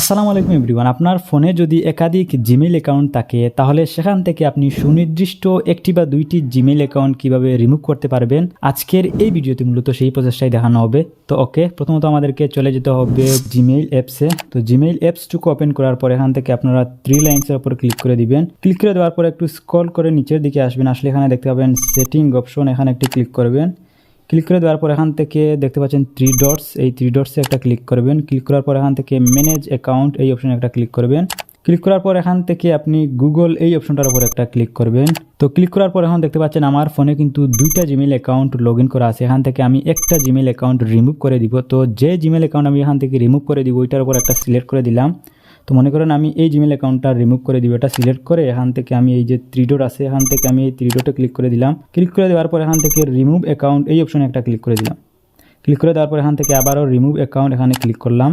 আসসালামু আলাইকুম এভরিওয়ান। আপনার ফোনে যদি একাধিক জিমেইল অ্যাকাউন্ট থাকে, তাহলে সেখান থেকে আপনি সুনির্দিষ্ট একটি বা দুইটি জিমেইল অ্যাকাউন্ট কীভাবে রিমুভ করতে পারবেন, আজকের এই ভিডিওতে মূলত সেই প্রচেষ্টাই দেখানো হবে। তো ওকে, প্রথমত আমাদেরকে চলে যেতে হবে জিমেইল অ্যাপসে। তো জিমেইল অ্যাপসটুকু ওপেন করার পর এখান থেকে আপনারা থ্রি লাইন্সের উপর ক্লিক করে দিবেন। ক্লিক করে দেওয়ার পর একটু স্ক্রল করে নিচের দিকে আসবেন। আসলে এখানে দেখতে পাবেন সেটিং অপশন, এখানে একটি ক্লিক করবেন। ক্লিক করে দেওয়ার পর এখান থেকে দেখতে পাচ্ছেন থ্রি ডটস এই থ্রি ডটসে একটা ক্লিক করবেন। ক্লিক করার পর এখান থেকে ম্যানেজ অ্যাকাউন্ট এই অপশনে একটা ক্লিক করবেন। ক্লিক করার পর এখান থেকে আপনি গুগল এই অপশনটার উপর একটা ক্লিক করবেন। তো ক্লিক করার পর এখন দেখতে পাচ্ছেন আমার ফোনে কিন্তু দুইটা জিমেল অ্যাকাউন্ট লগ করা আছে। এখান থেকে আমি একটা জিমেল অ্যাকাউন্ট রিমুভ করে দিব। তো যে জিমেল অ্যাকাউন্ট আমি এখান থেকে রিমুভ করে দিব, ওইটার উপর একটা সিলেক্ট করে দিলাম। তো মনে করেন আমি এই জিমেল অ্যাকাউন্টটা রিমুভ করে দিব, এটা সিলেক্ট করে এখান থেকে আমি এই যে থ্রি আছে, এখান থেকে আমি এই থ্রি ক্লিক করে দিলাম। ক্লিক করে দেওয়ার পর এখান থেকে রিমুভ অ্যাকাউন্ট এই অপশনে একটা ক্লিক করে দিলাম। ক্লিক করে দেওয়ার পর এখান থেকে আবারও রিমুভ অ্যাকাউন্ট এখানে ক্লিক করলাম।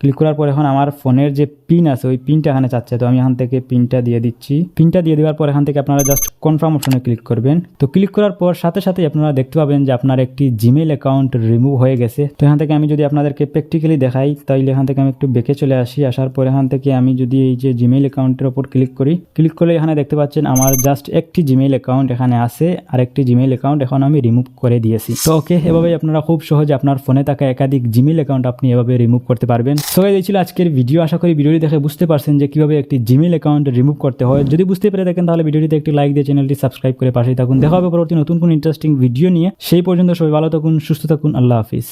ক্লিক করার পর এখন আমার ফোনের যে পিন আছে, ওই পিনটা এখানে চাচ্ছে। তো আমি এখান থেকে পিনটা দিয়ে দিচ্ছি। পিনটা দিয়ে দেওয়ার পর এখান থেকে আপনারা জাস্ট কনফার্ম অপশনে ক্লিক করবেন। তো ক্লিক করার পর সাথে সাথে আপনারা দেখতে পাবেন যে আপনার একটি জিমেল অ্যাকাউন্ট রিমুভ হয়ে গেছে। তো এখান থেকে আমি যদি আপনাদেরকে প্র্যাকটিক্যালি দেখাই, তাইলে এখান থেকে আমি একটু বেঁকে চলে আসি। আসার পর এখান থেকে আমি যদি এই যে জিমেল অ্যাকাউন্টের ওপর ক্লিক করি ক্লিক করলে এখানে দেখতে পাচ্ছেন আমার জাস্ট একটি জিমেল অ্যাকাউন্ট এখানে আছে। আর একটি জিমেল অ্যাকাউন্ট এখন আমি রিমুভ করে দিয়েছি। তো ওকে এভাবেই আপনারা খুব সহজে আপনার ফোনে থাকা একাধিক জিমেল অ্যাকাউন্ট আপনি এভাবে রিমুভ করতে পারবেন। সো এই ছিল আজকের ভিডিও। আশা করি ভিডিওটি দেখে বুঝতে পারছেন যে কীভাবে একটি জিমেল অ্যাকাউন্ট রিমুভ করতে হয়। যদি বুঝতে পেরে থাকেন, তাহলে ভিডিওটিতে একটি লাইক দিয়ে চ্যানেলটি সাবস্ক্রাইব করে পাশেই থাকুন। দেখা হবে পরবর্তী নতুন কোন ইন্টারেস্টিং ভিডিও নিয়ে। সেই পর্যন্ত সবাই ভালো থাকুন, সুস্থ থাকুন, আল্লাহ হাফিজ।